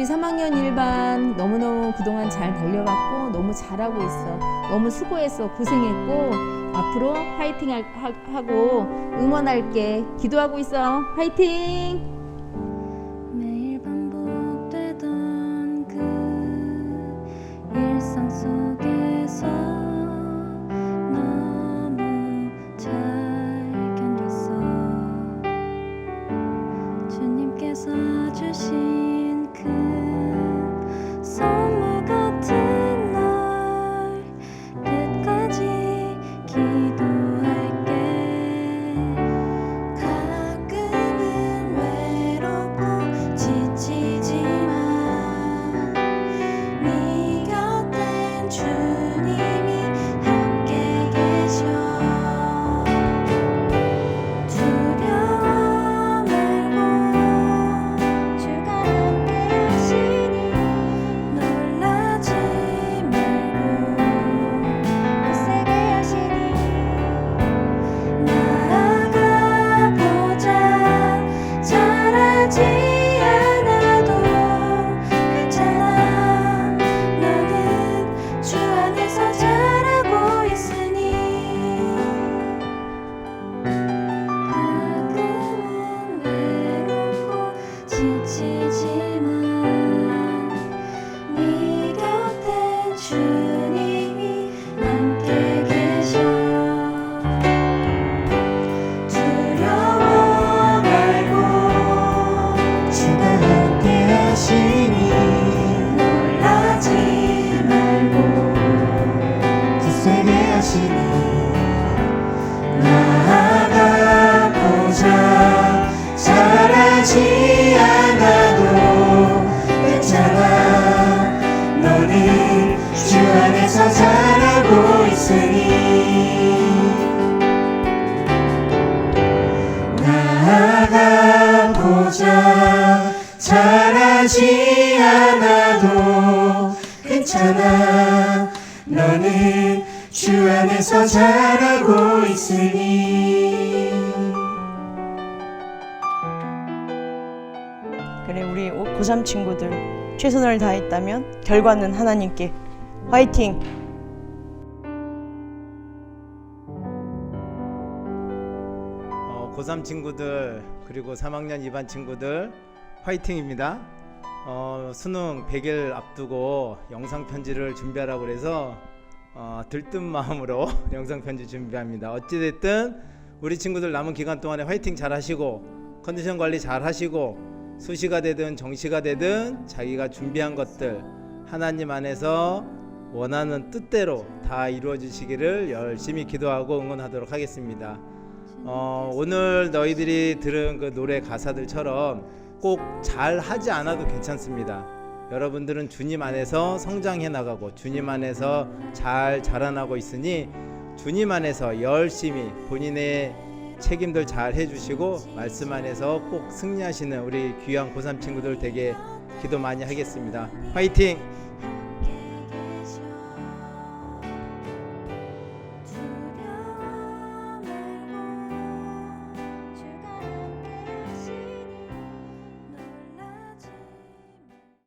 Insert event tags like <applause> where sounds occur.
우리 3학년 1반 너무너무 그동안 잘 달려왔고 너무 잘하고 있어. 너무 수고했어. 고생했고 앞으로 화이팅 하고 응원할게. 기도하고 있어. 화이팅! 그 주님께서 잘하지 않아도 괜찮아 너는 주 안에서 잘하고 있으니 그래 우리 오- 고3 친구들 최선을 다했다면 결과는 하나님께 화이팅! 고3 친구들 그리고 3학년 2반 친구들 화이팅입니다. 어, 수능 100일 앞두고 영상 편지를 준비하라고 그래서 어, 들뜬 마음으로 <laughs> 영상 편지 준비합니다. 어찌 됐든 우리 친구들 남은 기간 동안에 화이팅 잘 하시고 컨디션 관리 잘 하시고 수시가 되든 정시가 되든 자기가 준비한 것들 하나님 안에서 원하는 뜻대로 다 이루어 지시기를 열심히 기도하고 응원하도록 하겠습니다. 어, 오늘 너희들이 들은 그 노래 가사들처럼 꼭 잘 하지 않아도 괜찮습니다. 여러분들은 주님 안에서 성장해 나가고 주님 안에서 잘 자라나고 있으니 주님 안에서 열심히 본인의 책임들 잘 해주시고 말씀 안에서 꼭 승리하시는 우리 귀한 고3 친구들 되게 기도 많이 하겠습니다. 화이팅!